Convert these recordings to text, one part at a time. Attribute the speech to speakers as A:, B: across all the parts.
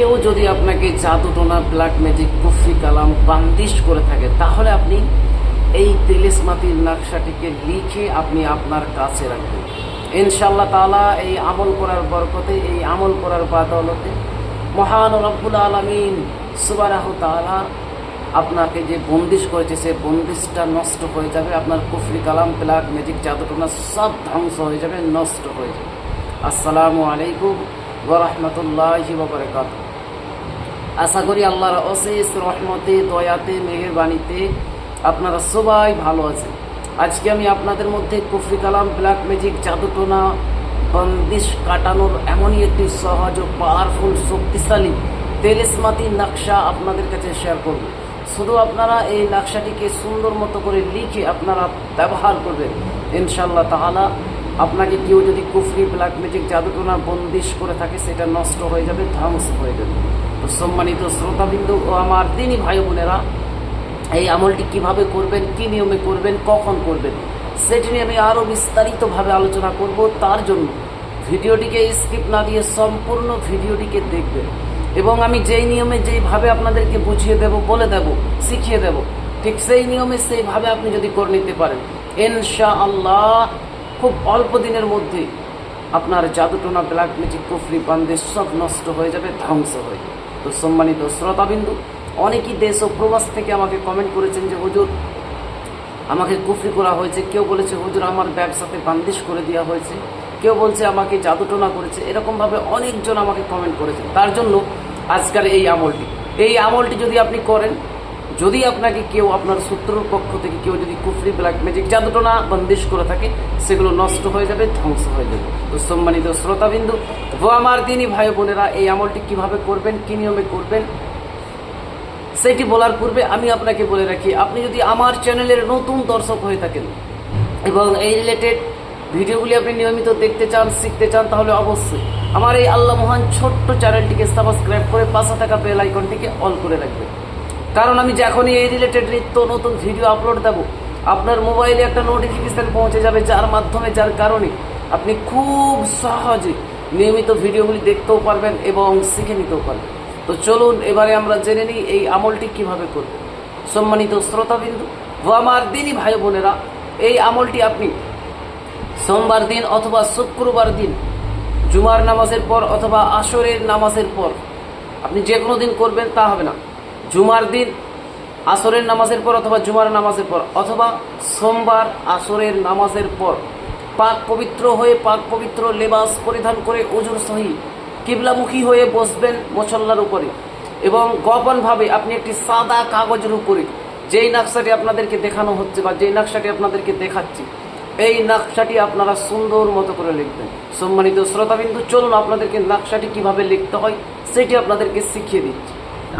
A: কেউ যদি আপনাকে জাদুটোনা ব্ল্যাক ম্যাজিক কুফরি কালাম বান্দিশ করে থাকে, তাহলে আপনি এই তেলিসমাতির নকশাটিকে লিখে আপনি আপনার কাছে রাখবেন। ইনশাল্লাহ তাআলা এই আমল করার বরকতে, এই আমল করার বাদলতে মহান রব্বুল আলমিন সুবারাহ তালা আপনাকে যে বন্দিশ করেছে, সে বন্দিশটা নষ্ট হয়ে যাবে, আপনার কুফরি কালাম, ব্ল্যাক ম্যাজিক, জাদুটোনা সব ধ্বংস হয়ে যাবে, নষ্ট হয়ে যাবে। আসসালামু আলাইকুম ওরহমতুল্লাহি বাবরকাত আশা করি আল্লাহর অশেষ রহমতে, দয়াতে মেহেরবানিতে আপনারা সবাই ভালো আছেন। আজকে আমি আপনাদের মধ্যে কুফরি কালাম, ব্ল্যাক ম্যাজিক, জাদুটোনা, বন্দিশ কাটানোর এমনই একটি সহজ ও পাওয়ারফুল শক্তিশালী তেলেসমাতি নকশা আপনাদের কাছে শেয়ার করব। শুধু আপনারা এই নকশাটিকে সুন্দর মতো করে লিখে আপনারা ব্যবহার করবেন। ইনশাল্লাহ তাহলা আপনাকে কেউ যদি কুফরি, ব্ল্যাক ম্যাজিক, জাদুটোনা, বন্দিশ করে থাকে, সেটা নষ্ট হয়ে যাবে, ধ্বংস হয়ে যাবে। সম্মানিত শ্রোতাবিন্দু ও আমার দিনই ভাই বোনেরা, এই আমলটি কীভাবে করবেন, কি নিয়মে করবেন, কখন করবেন, সেটি নিয়ে আমি আরও বিস্তারিতভাবে আলোচনা করব। তার জন্য ভিডিওটিকে স্কিপ না দিয়ে সম্পূর্ণ ভিডিওটিকে দেখবেন এবং আমি যেই নিয়মে যেইভাবে আপনাদেরকে বুঝিয়ে দেব, বলে দেব, শিখিয়ে দেব, ঠিক সেই নিয়মে সেইভাবে আপনি যদি করে নিতে পারেন ইনশা আল্লাহ খুব অল্প দিনের মধ্যে আপনার জাদুটোনা ব্ল্যাক ম্যাজিক কুফরি বান্দেশ সব নষ্ট হয়ে যাবে, ধ্বংস হয়ে যাবে। তো সম্মানিত শ্রোতাবিন্দু, অনেকই দেশ ও প্রবাস থেকে আমাকে কমেন্ট করেছেন যে, হুজুর, আমাকে কুফরি করা হয়েছে। কেউ বলেছে, হুজুর, আমার ব্যবসাতে বান্দিশ করে দেওয়া হয়েছে। কেউ বলছে, আমাকে জাদুটোনা করেছে। এরকমভাবে অনেকজন আমাকে কমেন্ট করেছে তার জন্য আজকাল এই আমলটি। এই আমলটি যদি আপনি করেন যদি আপনাকে কেউ আপনার শত্রুর পক্ষ থেকে কেউ যদি কুফরি ব্ল্যাক ম্যাজিক জাদুটোনা বন্দিশ করে থাকে, সেগুলো নষ্ট হয়ে যাবে, ধ্বংস হয়ে যাবে। তো সম্মানিত শ্রোতাবিন্দু, ও আমার দিনই ভাই বোনেরা, এই আমলটি কীভাবে করবেন, কি নিয়মে করবেন, সেটি বলার পূর্বে আমি আপনাকে বলে রাখি, আপনি যদি আমার চ্যানেলের নতুন দর্শক হয়ে থাকেন এবং এই রিলেটেড ভিডিওগুলি আপনি নিয়মিত দেখতে চান, শিখতে চান, তাহলে অবশ্যই আমার এই আল্লাহ মহান ছোট্ট চ্যানেলটিকে সাবস্ক্রাইব করে পাশে থাকা বেল আইকনটিকে অল করে রাখবেন। কারণ আমি যখনই এই রিলেটেড নিত্য নতুন ভিডিও আপলোড দেব, আপনার মোবাইলে একটা নোটিফিকেশান পৌঁছে যাবে যার মাধ্যমে, যার কারণে আপনি খুব সহজে নিয়মিত ভিডিওগুলি দেখতেও পারবেন এবং শিখে নিতেও পারবেন। তো চলুন, এবারে আমরা জেনে নিই এই আমলটি কীভাবে করব সম্মানিত শ্রোতাবিন্দু ও আমার দিনই ভাই বোনেরা, এই আমলটি আপনি সোমবার দিন অথবা শুক্রবার দিন, জুমার নামাজের পর অথবা আসরের নামাজের পর, আপনি যে কোনো দিন করবেন, তা হবে না। জুমার দিন, আসরের নামাজের পর অথবা জুমার নামাজের পর, অথবা সোমবার আসরের নামাজের পর, পাক পবিত্র হয়ে পাক পবিত্র লেবাস পরিধান করে ওজুর সহি, কিবলামুখী হয়ে বসবেন মশল্লার উপরে। এবং গোপনভাবে আপনি একটি সাদা কাগজের উপরে, যেই নকশাটি আপনাদেরকে দেখানো হচ্ছে বা যেই নকশাটি আপনাদেরকে দেখাচ্ছি, এই নকশাটি আপনারা সুন্দর মতো করে লিখবেন। সম্মানিত শ্রোতাবিন্দু, চলুন আপনাদেরকে নকশাটি কীভাবে লিখতে হয়, সেটি আপনাদেরকে শিখিয়ে দিচ্ছি।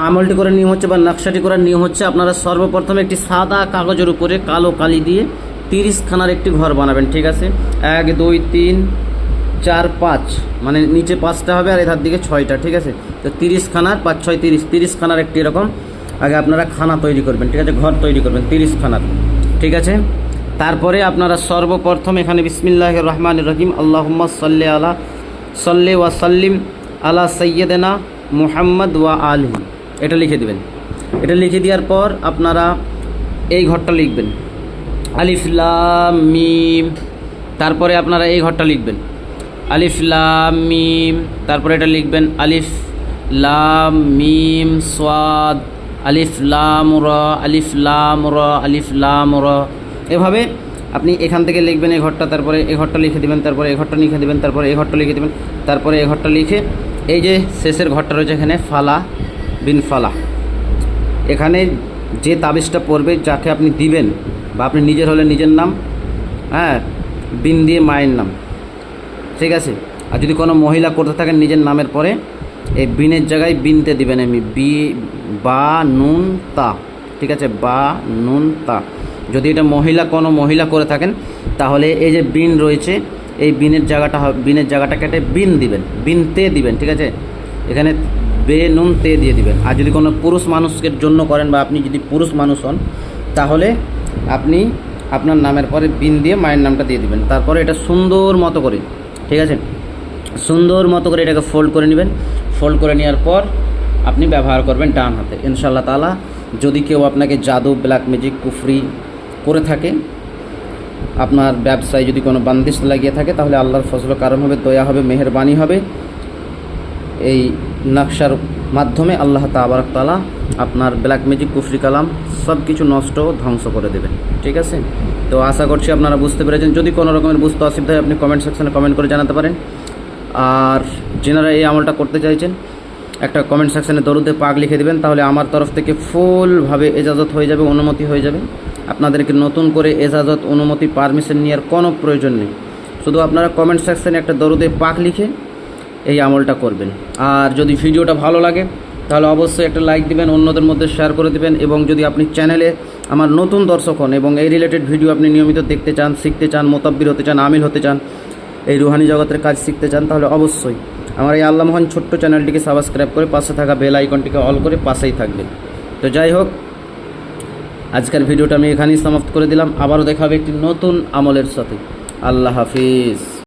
B: আমলটি করার নিয়ম হচ্ছে বা নকশাটি করার নিয়ম হচ্ছে আপনারা সর্বপ্রথম একটি সাদা কাগজের উপরে কালো কালি দিয়ে তিরিশ খানার একটি ঘর বানাবেন, ঠিক আছে? এক, দুই, তিন, চার, পাঁচ মানে নিচে পাঁচটা হবে আর এধার দিকে ছয়টা, ঠিক আছে? তো তিরিশ খানার পাঁচ, ছয়, তিরিশ তিরিশ খানার একটি এরকম, আগে আপনারা খানা তৈরি করবেন, ঠিক আছে? ঘর তৈরি করবেন তিরিশ খানার ঠিক আছে? তারপরে আপনারা সর্বপ্রথম এখানে বিসমিল্লাহ রহমান রহিম, আল্লাহম্মা সাল্লি আলা, সাল্লি ওয়া সাল্লিম আলা সৈয়দেনা মুহাম্মদ ওয়া আলহি। এটা লিখে দিবেন। এটা লিখে দেওয়ার পর আপনারা এই ঘরটা লিখবেন। আলিফ, লাম, মিম, তারপরে আপনারা এই ঘরটা লিখবেন। আলিফ, লাম, মিম, তারপরে এটা লিখবেন। আলিফ, লাম, মিম সোয়াদ আলিফ, লাম, র, আলিফ, লাম, র, আলিফ, লাম, র। এভাবে আপনি এখান থেকে লিখবেন এই ঘরটা, তারপরে এই ঘরটা লিখে দেবেন, তারপরে এই ঘরটা লিখে দেবেন, তারপরে এই ঘরটা লিখে দেবেন, তারপরে এই ঘরটা লিখে এই যে শেষের ঘরটা রয়েছে এখানে, ফালা। বিন ফালা এখানে যে তাবিজটা পড়বে, যাকে আপনি দিবেন বা আপনি নিজের হলে নিজের নাম হ্যাঁ বিন দিয়ে মায়ের নাম, ঠিক আছে? আর যদি কোনো মহিলা করতে থাকেন নিজের নামের পরে, এই বিনের জায়গায় বিনতে দিবেন এমনি বি, বা, নুন, তা, ঠিক আছে? বা, নুন, তা। যদি এটা মহিলা, কোনো মহিলা করে থাকেন, তাহলে এই যে বিন রয়েছে, এই বিনের জায়গাটা বিনের জায়গাটা কেটে বিন দিবেন, বিনতে দিবেন, ঠিক আছে? এখানে বে নুন তে দিয়ে দিবেন। আর যদি কোনো পুরুষ মানুষের জন্য করেন বা আপনি যদি পুরুষ মানুষ হন, তাহলে আপনি আপনার নামের পরে বিন দিয়ে মায়ের নামটা দিয়ে দিবেন। তারপরে এটা সুন্দর মতো করে, ঠিক আছে? সুন্দর মতো করে এটাকে ফোল্ড করে নেবেন। ফোল্ড করে নেওয়ার পর আপনি ব্যবহার করবেন ডান হাতে। ইনশাল্লাহ তালা যদি কেউ আপনাকে জাদু ব্ল্যাক ম্যাজিক কুফরি করে থাকে, আপনার ব্যবসায় যদি কোনো বান্দিশ লাগিয়ে থাকে, তাহলে আল্লাহর ফজল কারণ হবে, দয়া হবে, মেহরবানি হবে। এই নকশার মাধ্যমে আল্লাহ তাবারক তালা আপনার ব্ল্যাক ম্যাজিক, কুফরি কালাম সব কিছু নষ্ট ধ্বংস করে দেবেন। ঠিক আছে? তো আশা করছি আপনারা বুঝতে পেরেছেন। যদি কোনো রকমের বুঝতে অসুবিধা হয়, আপনি কমেন্ট সেকশনে কমেন্ট করে জানাতে পারেন। আর যেনারা এই আমলটা করতে চাইছেন, একটা কমেন্ট সেকশানে দরুদে পাক লিখে দেবেন, তাহলে আমার তরফ থেকে ফুলভাবে এজাজত হয়ে যাবে, অনুমতি হয়ে যাবে। আপনাদেরকে নতুন করে এজাজত, অনুমতি পারমিশন নেওয়ার কোনো প্রয়োজন নেই। শুধু আপনারা কমেন্ট সেকশানে একটা দরুদে পাক লিখে এই আমলটা করবেন। আর যদি ভিডিওটা ভালো লাগে, তাহলে অবশ্যই একটা লাইক দিবেন, অন্যদের মধ্যে শেয়ার করে দিবেন, এবং যদি আপনি চ্যানেলে আমার নতুন দর্শক হন এবং এই রিলেটেড ভিডিও আপনি নিয়মিত দেখতে চান, শিখতে চান, মোতাব্বির হতে চান, আমিল হতে চান, এই রুহানি জগতের কাজ শিখতে চান, তাহলে অবশ্যই আমার এই আল্লাহ মহান ছোট্ট চ্যানেলটিকে সাবস্ক্রাইব করে পাশে থাকা বেল আইকনটিকে অল করে পাশেই থাকবেন। তো যাই হোক, আজকের ভিডিওটা আমি এখানেই সমাপ্ত করে দিলাম। আবারও দেখা হবে একটি নতুন আমলের সাথে। আল্লাহ হাফিজ।